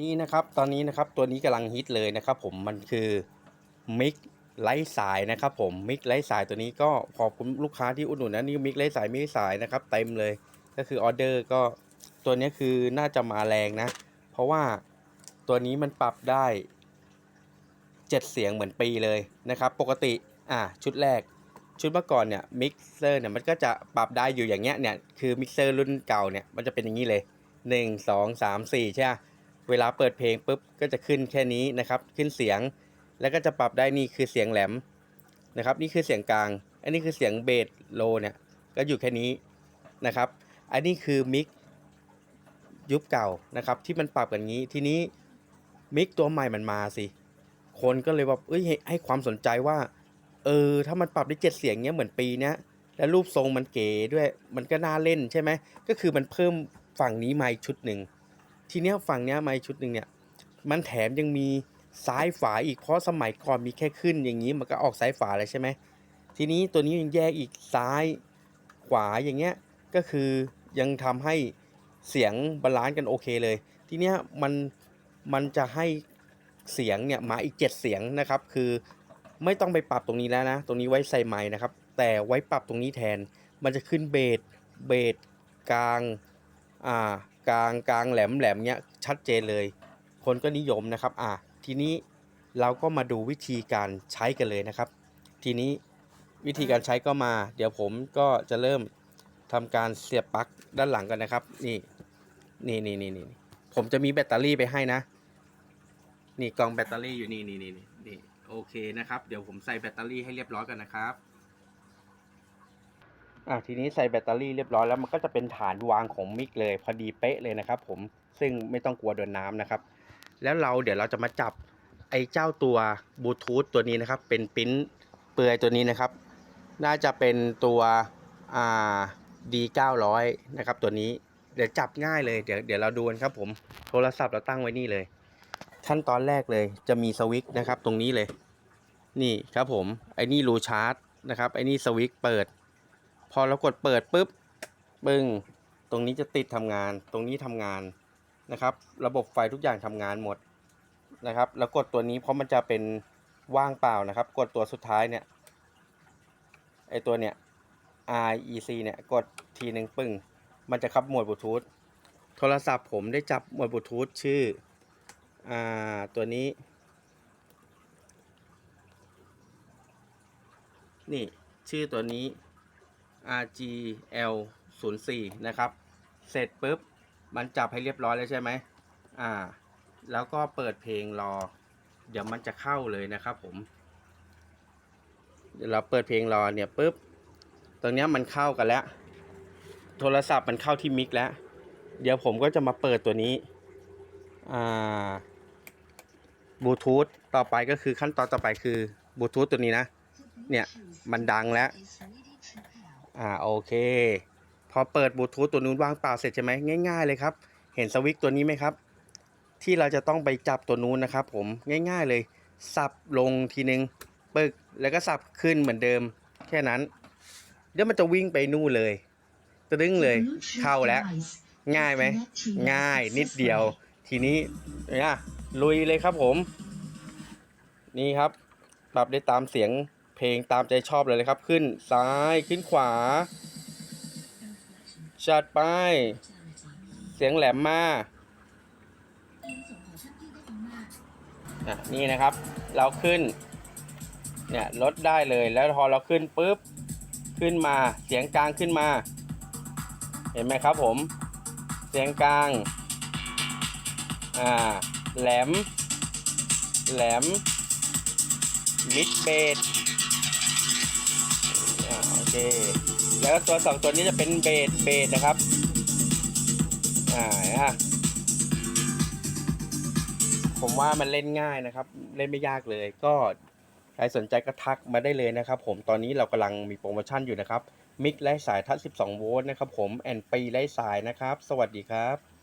นี้นะครับ ตอนนี้นะครับตัวนี้กำลังฮิตเลยนะครับผมมันคือมิกไร้สายนะครับผมมิกไร้สายตัวนี้ก็ขอบคุณลูกค้าที่อุดหนุนนะนี่มิกไร้สายมิกไร้สายนะครับเต็มเลยก็คือออเดอร์ก็ตัวนี้คือน่าจะมาแรงนะ เพราะว่าตัวนี้มันปรับได้เจ็ดเสียงเหมือนปีเลยนะครับ ปกติอ่าชุดแรกชุดเมื่อก่อนเนี่ยมิกเซอร์เนี่ยมันก็จะปรับได้อยู่อย่างเงี้ยเนี่ยคือมิกเซอร์รุ่นเก่าเนี่ยมันจะเป็นอย่างนี้เลยหนึ่งสองสามสี่ใช่ไหม เวลาเปิดเพลงปุ๊บก็จะขึ้นแค่นี้นะครับ ขึ้นเสียง แล้วก็จะปรับได้นี่คือเสียงแหลมนะครับ นี่คือเสียงกลาง อันนี้คือเสียงเบสโลเนี่ยก็อยู่แค่นี้นะครับ อันนี้คือมิกยุคเก่านะครับที่มันปรับกันงี้ ทีนี้มิกตัวใหม่มันมาสิ คนก็เลยว่าเอ้ยให้ให้ความสนใจว่า เออถ้ามันปรับได้เจ็ดเสียงเนี้ยเหมือนปีเนี้ยแล้วรูปทรงมันเก๋ด้วยมันก็น่าเล่นใช่ไหมก็คือมันเพิ่มฝั่งนี้มาอีกชุดหนึ่ง ทีเนี้ยฝั่งเนี้ยมาอีกชุดหนึ่งเนี่ยมันแถมยังมีซ้ายฝาอีกเพราะสมัยก่อนมีแค่ขึ้นอย่างนี้มันก็ออกซ้ายฝาเลยใช่ไหมทีนี้ตัวนี้ยังแยกอีกซ้ายขวาอย่างเงี้ยก็คือยังทำให้เสียงบาลานซ์กันโอเคเลย ทีเนี้ยมันมันจะให้เสียงเนี่ยมาอีก 7 เสียงนะครับ คือไม่ต้องไปปรับตรงนี้แล้วนะ ตรงนี้ไว้ใส่ไม้นะครับ แต่ไว้ปรับตรงนี้แทนมันจะขึ้นเบสเบสกลางอ่า กลางกลางแหลมแหลมเนี้ยชัดเจนเลย คนก็นิยมนะครับอ่าทีนี้เราก็มาดูวิธีการใช้กันเลยนะครับ ทีนี้วิธีการใช้ก็มา เดี๋ยวผมก็จะเริ่มทำการเสียบปลั๊กด้านหลังกันนะครับ นี่นี่นี่นี่นี่ผมจะมีแบตเตอรี่ไปให้นะ นี่กล่องแบตเตอรี่อยู่นี่นี่นี่นี่โอเคนะครับ เดี๋ยวผมใส่แบตเตอรี่ให้เรียบร้อยกันนะครับ อะทีนี้ใส่แบตเตอรี่เรียบร้อยแล้วมันก็จะเป็นฐานวางของมิกเลย พอดีเป๊ะเลยนะครับ ผมซึ่งไม่ต้องกลัวโดนน้ำนะครับ แล้วเราเดี๋ยวเราจะมาจับไอ้เจ้าตัวบลูทูธตัวนี้นะครับ เป็นปิ้นเปลือยตัวนี้นะครับ น่าจะเป็นตัวอ่า D900 นะครับตัวนี้เดี๋ยวจับง่ายเลยเดี๋ยวเดี๋ยวเราดูกันครับ ผมโทรศัพท์เราตั้งไว้นี่เลย ขั้นตอนแรกเลยจะมีสวิตช์นะครับ ตรงนี้เลย นี่ครับผมไอ้นี่รูชาร์จนะครับไอ้นี่สวิตช์เปิด อเรากดเปิดปุ๊บปึ้งตรงนี้จะติดทำงาน ตรงนี้ทำงานนะครับ ระบบไฟทุกอย่างทำงานหมดนะครับ แล้วกดตัวนี้เพราะมันจะเป็นว่างเปล่านะครับ กดตัวสุดท้ายเนี่ยไอตัวเนี่ย REC เนี่ยกดทีหนึ่งปึ้งมันจะขับหมดบลูทูธโทรศัพท์ผมได้จับหมดบลูทูธชื่ออ่าตัวนี้ นี่ชื่อตัวนี้ RGL 0 4นะครับ เสร็จปุ๊บ มันจับให้เรียบร้อยแล้วใช่ไหมอ่า แล้วก็เปิดเพลงรอ เดี๋ยวมันจะเข้าเลยนะครับผม เดี๋ยวเราเปิดเพลงรอเนี่ยปุ๊บ ตรงนี้มันเข้ากันแล้ว โทรศัพท์มันเข้าที่มิกแล้ว เดี๋ยวผมก็จะมาเปิดตัวนี้ อ่าบลูทูธต่อไปก็คือขั้นตอนต่อไปคือบลูทูธตัวนี้นะ เนี่ย มันดังแล้ว อ่าโอเค พอเปิดบลูทูธตัวนู้นวางเปล่าเสร็จใช่ไหมง่าย ๆเลยครับ เห็นสวิตตัวนี้ไหมครับ ที่เราจะต้องไปจับตัวนู้นนะครับ ผมง่าย ๆเลย สับลงทีนึงปึกแล้วก็สับขึ้นเหมือนเดิม แค่นั้น เดี๋ยวมันจะวิ่งไปนู่นเลยตะดึงเลยเข้าแล้ว ง่ายไหมง่ายนิดเดียว ทีนี้เนี่ยลุยเลยครับผม นี่ครับ ปรับได้ตามเสียง เพลงตามใจชอบเลยเลยครับ ขึ้นซ้ายขึ้นขวาชัดไป เสียงแหลมมาอะนี่นะครับ เราขึ้น เนี่ยลดได้เลยแล้วพอเราขึ้นปุ๊บ ขึ้นมาเสียงกลางขึ้นมา เห็นไหมครับผม เสียงกลาง อ่า แหลม แหลม มิดเบส อ่าโอเแล้วตัวสองตัวนี้จะเป็นเบสเบสนะครับ อ่านะผมว่ามันเล่นง่ายนะครับ เล่นไม่ยากเลย ก็ใครสนใจก็ทักมาได้เลยนะครับ ผมตอนนี้เรากำลังมีโปรโมชั่นอยู่นะครับ มิกไร้สายทัด 12 โวลต์นะครับ ผมแอนปีไร้สายนะครับ สวัสดีครับ